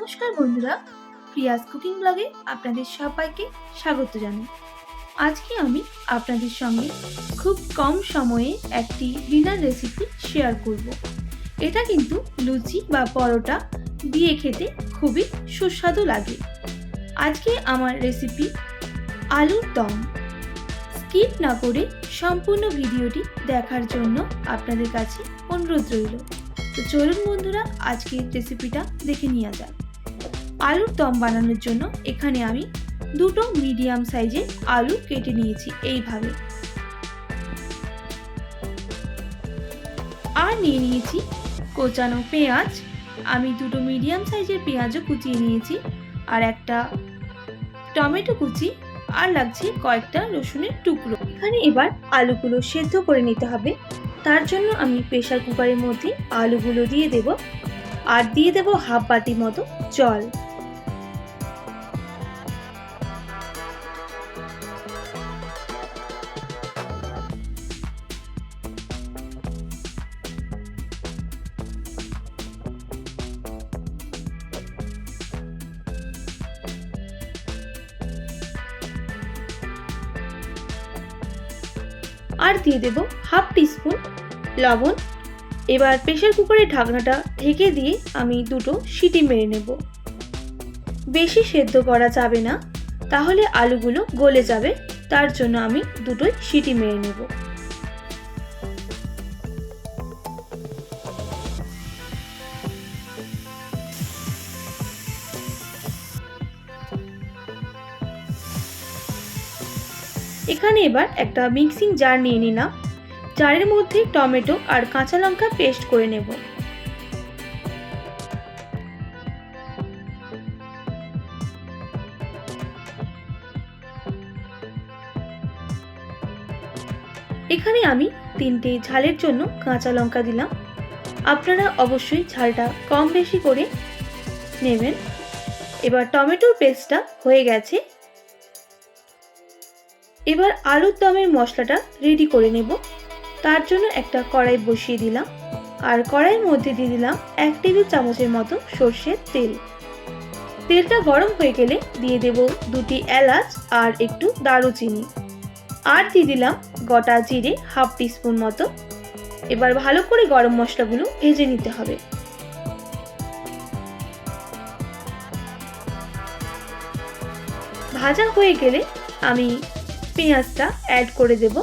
নমস্কার বন্ধুরা, Prius cooking ব্লগে আপনাদের সবাইকে স্বাগত জানাই। আজকে আমি আপনাদের সঙ্গে খুব কম সময়ে একটি ডিনার রেসিপি শেয়ার করব। এটা কিন্তু লুচি বা পরোটা দিয়ে খেতে খুবই সুস্বাদু লাগে। আজকে আমার রেসিপি আলুর দম। স্কিপ না করে সম্পূর্ণ ভিডিওটি দেখার জন্য আপনাদের কাছে অনুরোধ রইল। তো চলুন বন্ধুরা, আজকের রেসিপিটা দেখে নেওয়া যাক। আলুর দম বানানোর জন্য এখানে আমি দুটো মিডিয়াম সাইজের আলু কেটে নিয়েছি এইভাবে। আর নিয়ে নিয়েছি কোচানো পেঁয়াজ। আমি দুটো মিডিয়াম সাইজের পেঁয়াজও কুচিয়ে নিয়েছি আর একটা টমেটো কুচি আর লাগছে কয়েকটা রসুনের টুকরো। এখানে এবার আলুগুলো সেদ্ধ করে নিতে হবে। তার জন্য আমি প্রেশার কুকারের মধ্যে আলুগুলো দিয়ে দেব। আর দিয়ে দেব হাফ বাটি মতো জল। আর দিয়ে দেব হাফ টিস্পুন লবণ। এবার প্রেশার কুকারের ঢাকনাটা ঢেকে দিয়ে আমি দুটো সিটি মেরে নেব। বেশি সেদ্ধ করা যাবে না, তাহলে আলুগুলো গলে যাবে, তার জন্য আমি দুটোই সিটি মেরে নেব। এখানে এবার একটা মিক্সিং জার নিয়ে নিলাম। জারের মধ্যে টমেটো আর কাঁচা লঙ্কা পেস্ট করে নেব। এখানে আমি তিনটে ঝালের জন্য কাঁচা লঙ্কা দিলাম। আপনারা অবশ্যই ঝালটা কম বেশি করে নেবেন। এবার টমেটোর পেস্টটা হয়ে গেছে। এবার আলুর দমের মশলাটা রেডি করে নেব। তার জন্য একটা কড়াই বসিয়ে দিলাম আর কড়াইয়ের মধ্যে দিয়ে দিলাম এক টেবিল চামচের মতো সর্ষের তেল। তেলটা গরম হয়ে গেলে দিয়ে দেব দুটি এলাচ আর একটু দারুচিনি। আর দিয়ে দিলাম গোটা জিরে হাফ টিস্পুন মতো। এবার ভালো করে গরম মশলাগুলো ভেজে নিতে হবে। ভাজা হয়ে গেলে আমি পেঁয়াজটা অ্যাড করে দেব।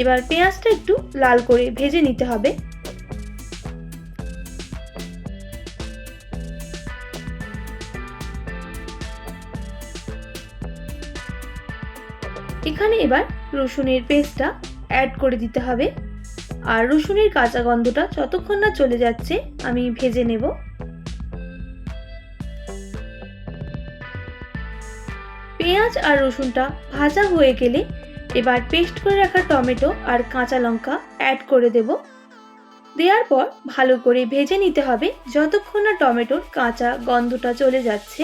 এবার পেঁয়াজটা একটু লাল করে ভেজে নিতে হবে। এখানে এবার রসুনের পেস্টটা অ্যাড করে দিতে হবে। আর রসুনের কাঁচা গন্ধটা যতক্ষণ না চলে যাচ্ছে, আমি ভেজে নেব। পেঁয়াজ আর রসুনটা ভাজা হয়ে গেলে এবার পেস্ট করে রাখা টমেটো আর কাঁচা লঙ্কা অ্যাড করে দেব। দেওয়ার পর ভালো করে ভেজে নিতে হবে যতক্ষণ না টমেটোর কাঁচা গন্ধটা চলে যাচ্ছে।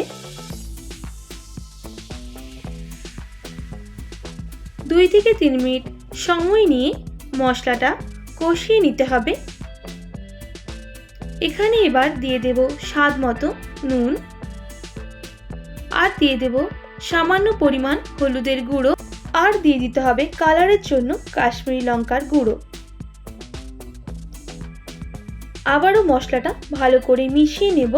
দুই থেকে তিন মিনিট সময় নিয়ে মশলাটা কষিয়ে নিতে হবে। এখানে এবার দিয়ে দেব স্বাদ মতো নুন। আর দিয়ে দেব সামান্য পরিমাণ হলুদের গুঁড়ো, আর দিয়ে দিতে হবে কালারের জন্য কাশ্মীরি লঙ্কার গুঁড়ো। আবারও মশলাটা ভালো করে মিশিয়ে নেব।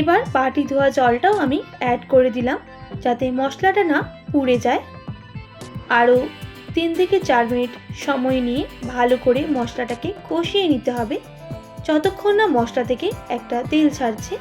এবার বাটি ধোয়া জলটাও আমি অ্যাড করে দিলাম, যাতে মশলাটা না পুড়ে যায়। আরও তিন থেকে চার মিনিট সময় নিয়ে ভালো করে মশলাটাকে কষিয়ে নিতে হবে। যতক্ষণ না মশলা থেকে একটা তেল ছাড়ছে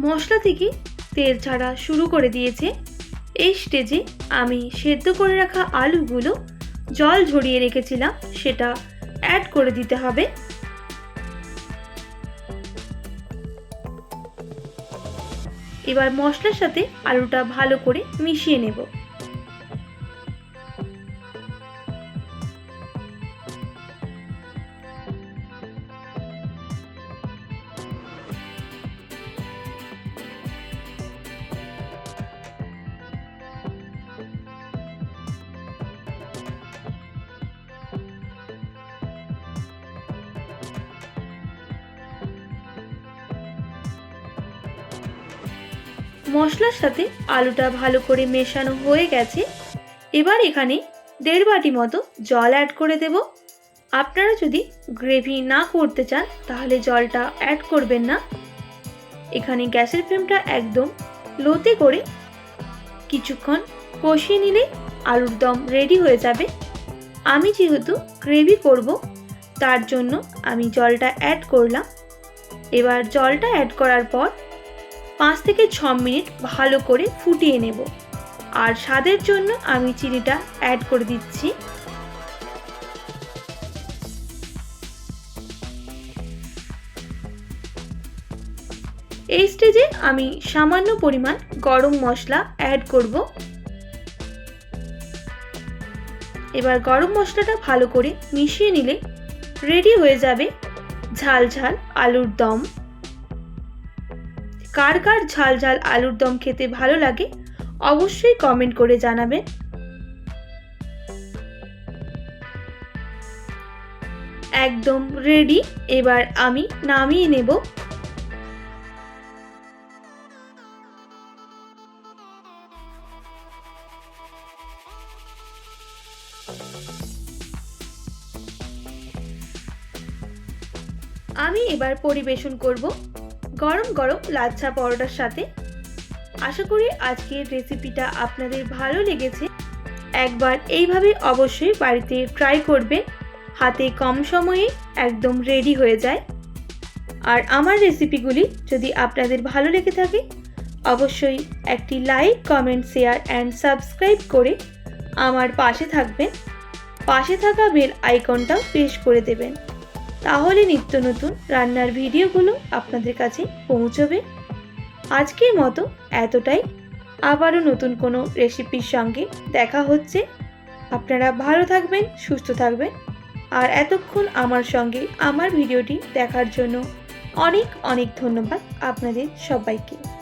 মশলা থেকে তেল ছাড়া শুরু করে দিয়েছে। এই স্টেজে আমি সেদ্ধ করে রাখা আলুগুলো জল ঝরিয়ে রেখেছিলাম, সেটা অ্যাড করে দিতে হবে। এবার মশলার সাথে আলুটা ভালো করে মিশিয়ে নেব। মশলার সাথে আলুটা ভালো করে মেশানো হয়ে গেছে। এবার এখানে দেড় বাটি মতো জল অ্যাড করে দেব। আপনারা যদি গ্রেভি না করতে চান, তাহলে জলটা অ্যাড করবেন না। এখানে গ্যাসের ফ্লেমটা একদম লোতে করে কিছুক্ষণ কষিয়ে নিলে আলুর দম রেডি হয়ে যাবে। আমি যেহেতু গ্রেভি করব, তার জন্য আমি জলটা অ্যাড করলাম। এবার জলটা অ্যাড করার পর পাঁচ থেকে ছ মিনিট ভালো করে ফুটিয়ে নেব। আর স্বাদের জন্য আমি চিনিটা অ্যাড করে দিচ্ছি। এই স্টেজে আমি সামান্য পরিমাণ গরম মশলা অ্যাড করব। এবার গরম মশলাটা ভালো করে মিশিয়ে নিলে রেডি হয়ে যাবে ঝাল ঝাল আলুর দম। কার কার ঝাল ঝাল আলুর দম খেতে ভালো লাগে অবশ্যই কমেন্ট করে জানাবেন। একদম রেডি এবার আমি নামিয়ে নেব। আমি এবার পরিবেশন করব। গরম গরম লাচ্ছা পরোটার সাথে। আশা করি আজকের রেসিপিটা আপনাদের ভালো লেগেছে। একবার এইভাবে অবশ্যই বাড়িতে ট্রাই করবেন। হাতে কম সময়ে একদম রেডি হয়ে যায়। আর আমার রেসিপিগুলি যদি আপনাদের ভালো লেগে থাকে, অবশ্যই একটি like comment share and subscribe করে আমার পাশে থাকবেন। পাশে থাকা বেল আইকনটাও প্রেস করে দেবেন। তাহলে নিত্য নতুন রান্নার ভিডিওগুলো আপনাদের কাছে পৌঁছবে। আজকের মতো এতটাই। আবারও নতুন কোনো রেসিপির সঙ্গে দেখা হচ্ছে। আপনারা ভালো থাকবেন, সুস্থ থাকবেন। আর এতক্ষণ আমার সঙ্গে আমার ভিডিওটি দেখার জন্য অনেক অনেক ধন্যবাদ আপনাদের সবাইকে।